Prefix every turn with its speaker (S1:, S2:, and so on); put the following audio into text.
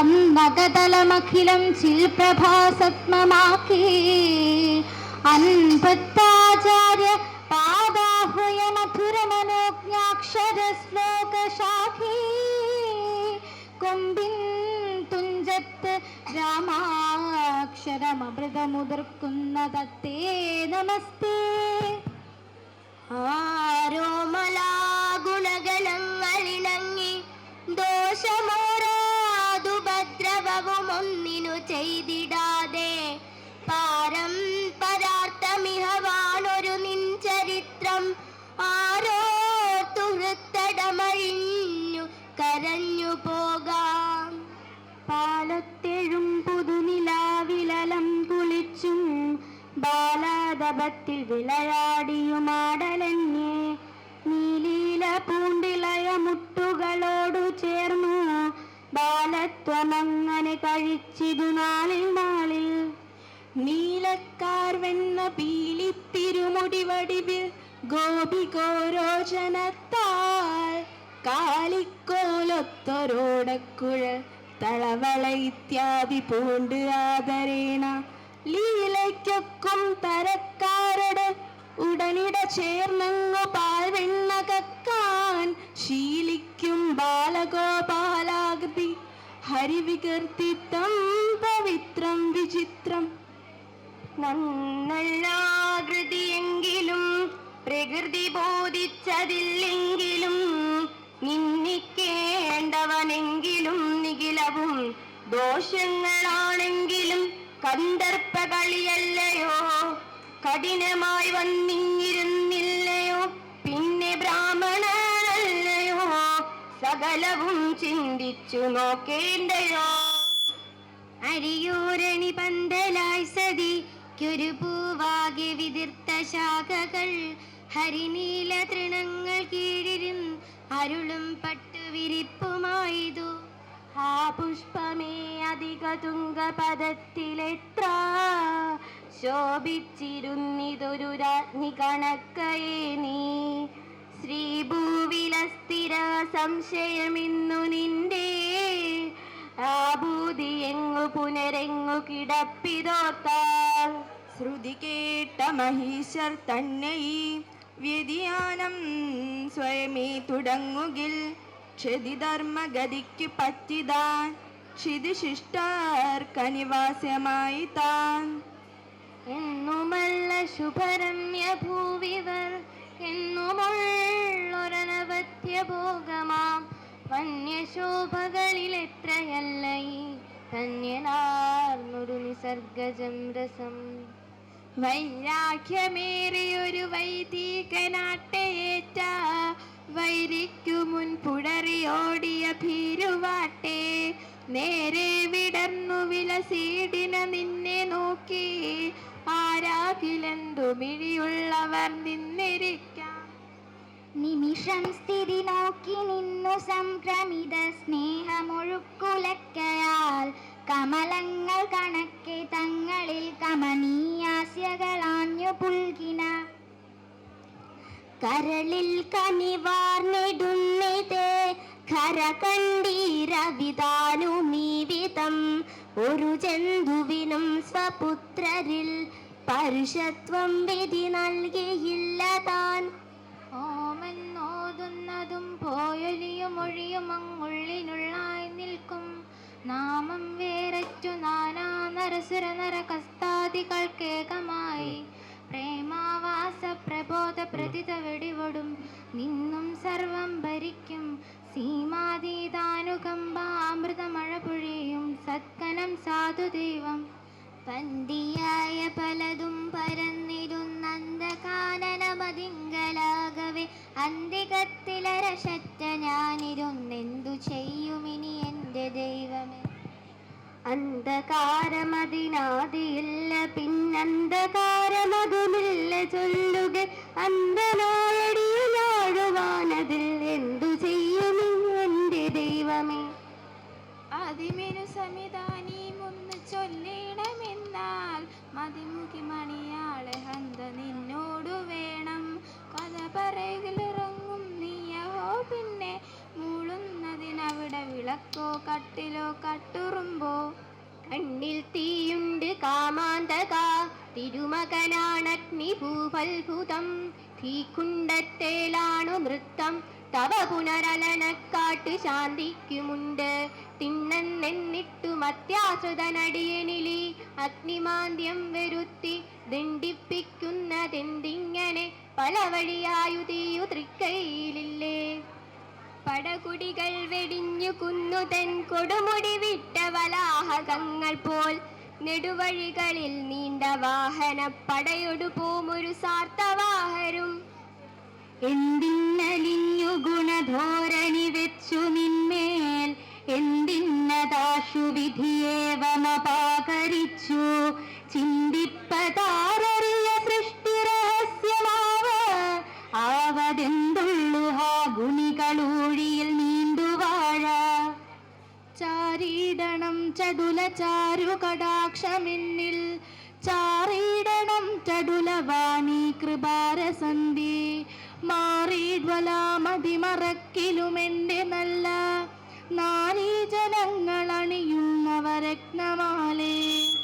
S1: വന്നകതലമഖിലം ചിൽപ്രഭാസത്മമാക്കി അൻപത്താചാര്യ പാദാഹുയ മധുരമനോജ്ഞാക്ഷര ശ്ലോകശാഖി കൊമ്പിൻ തുഞ്ചത്ത് രാമാക്ഷരമൃതമുതിർക്കുന്ന തത്തേ നമസ്തേ.
S2: ആരോമലാഗുണഗണങ്ങളിണങ്ങി ദോഷമോരാതുപദ്രവവും ചെയ്തിടാതെ പാരം പരാർത്ഥമിഹവാണൊരു നിൻ ചരിത്രം ആരോ ഹൃത്തടമഴിഞ്ഞു കരഞ്ഞു പോകാം.
S1: പാലത്തെഴും പുതുനിലാവിലലം കുളിച്ചും ബാലാദപത്തിൽ വിളയാടിയുമാടലന്യേ കഴിച്ചിതു നാളിൽ നാളിൽ. നീലക്കാർ വെണ്ണ പീലിത്തിരുമുടിവടിവിൽ ഗോപികോരോചനത്താൽ കാലിക്കോലൊത്തൊരോടക്കുഴൽ തളവള ഇത്യാദി പൂണ്ട് ആദരേണ. ലീലയ്ക്കൊക്കും തരക്കാരുടെ ഉടനിട ചേർന്നങ്ങു പാൽവെണ്ണ കക്കാൻ ശീലിക്കും ബാലഗോപാലാകൃതി. ഹരിവികീർത്തിത്വം പവിത്രം വിചിത്രം.
S2: നന്നല്ലാകൃതിയെങ്കിലും പ്രകൃതി ബോധിച്ചതില്ലെങ്കിലും നിന്ദിക്കേണ്ടവനെങ്കിലും നിഖിലവും ദോഷങ്ങളാണെങ്കിലും കന്ദർപ്പകളിയല്ലയോ? കഠിനമായി വന്നിരുന്നില്ലയോ സകലവും ചിന്തിച്ചു നോക്കേണ്ടയോ? അരിയൂരണി പന്തലായി സതിക്കൊരു പൂവാകെ വിതിർത്ത ശാഖകൾ. ഹരിനീല തൃണങ്ങൾ കീഴിരും അരുളും പട്ടുവിരിപ്പുമായതു.
S1: ആ പുഷ്പമേ അധിക തുങ്കപദത്തിലെത്ര ശോഭിച്ചിരുന്നിതൊരു രാജ്ഞി കണക്കയേ നീ. ശ്രീഭൂവിലസ്ഥിര സംശയമിന്നു നിന്റെ. ആഭൂതി എങ്ങു പുനരെങ്ങു കിടപ്പിതോർത്താൽ. ശ്രുതി കേട്ട മഹീശർ തന്നെ ഈ വ്യതിയാനം സ്വയമേ തുടങ്ങുകിൽ. ക്ഷതിധർമ്മഗതിക്ക് പറ്റിതാൻ ക്ഷിതിശിഷ്ടാർക്കനിവാസ്യമായി താൻ. എന്നുമല്ല ശുഭരമ്യ ഭൂവിവർ എന്നുമുള്ളൊരനവധ്യ ഭോഗമാം വന്യശോഭകളിൽ ധന്യനാർന്നൊരു നിസർഗജം രസം. വൈരാഖ്യമേറിയൊരു വൈദികനാട്ടയേറ്റ വൈരിക്കു മുൻ പുടറിയോടിയ ഭീരുവാട്ടെ നേരെ വിടർന്നു വിലസീടിന നിന്നെ നോക്കി ആരാകിലെന്തു മിഴിയുള്ളവർ നിന്നിരിക്കാം
S2: നിമിഷം സ്ഥിതി നോക്കി നിന്നു സംക്രമിത സ്നേഹമൊഴുക്കുലക്കയാൽ. കമലങ്ങൾ കണക്കെ തങ്ങളിൽ കമനീയാസ്യകളാഞ്ഞു പുൽകിന. കരളിൽ കനിവാർന്നിടുന്നിതേ ഖര കണ്ടീരവിതാനുമീവിതം ഒരു ജന്തുവിനും സ്വപുത്രരിൽ പരുഷത്വം വിധി നൽകിയില്ല താൻ.
S1: ഓമെന്നോതുന്നതും പോയൊലിയും ഒഴിയും അങ്ങുള്ളിനുള്ളായി നിൽക്കും. നാമം വേററ്റു നാനാ നരസുര നരകസ്താദികൾക്കേകമായി പ്രേമാവാസ പ്രബോധ പ്രതിത വെടിവടും. നിന്നും സർവം ഭരിക്കും. സീമാതീതാനുകമ്പ അമൃതമഴ പൊഴിയും സത്കനം സാധുദൈവം
S2: പന്തിയായ പലതും പരന്നിരുന്നന്ധകാനനമതിങ്കലാകവെ അന്തികത്തിലരശറ്റ ഞാനിരുന്നെന്തു ചെയ്യുമിനി എന്റെ ദൈവമേ?
S1: അന്ധകാരമതിനാദിയില്ല പിന്നന്ധകാരമതുമില്ല ചൊല്ലുക അന്ധനായടിയാഴുവാനതിൽ
S3: വിളക്കോ കട്ടിലോ കട്ടുറുമ്പോ
S1: കണ്ണിൽ തീയുണ്ട് കാമാന്തക. തിരുമകനാണഗ്നി ഭൂഫൽഭുതം. തീക്കുണ്ടത്തേലാണു നൃത്തം. തവ പുനരലനക്കാട്ട് ശാന്തിക്കുമുണ്ട്. തിന്നെന്നിട്ടു മത്യാസുതനടിയനിലി അഗ്നിമാന്ദ്യം വരുത്തി ദണ്ഡിപ്പിക്കുന്നതെന്തിങ്ങനെ പല വഴിയായു തീയു തൃക്കൈയിലില്ലേ?
S2: പടകുടികൾ വെടിഞ്ഞു കുന്നുതൻ കൊടുമുടി വിട്ട വലാഹകങ്ങൾ പോൽ. നെടുവഴികളിൽ നീണ്ട വാഹന പടയൊടു പോമൊരു സാർത്ഥവാഹരും.
S1: എന്തിന്നലിഞ്ഞു ഗുണധോരണി വെച്ചു നിന്മേൽ. എന്തിന്നതാശു വിധിയേവമപാകരിച്ചു ചിന്തിപ്പതാരറിയ സൃഷ്ടി രഹസ്യമാവ. ആവതെന്തുള്ളു ഹാ ഗുണികളൂഴിയിൽ
S3: ചടുല ചാരു കടാക്ഷമിന്നിൽ ചാറിടണം ചടുലവാണി കൃപാരസന്ധി. മാറിഡ്വലാമതിമറക്കിലുമെന്റെ നല്ല നാരീജനങ്ങൾ അണിയുന്നവരത്നമാലേ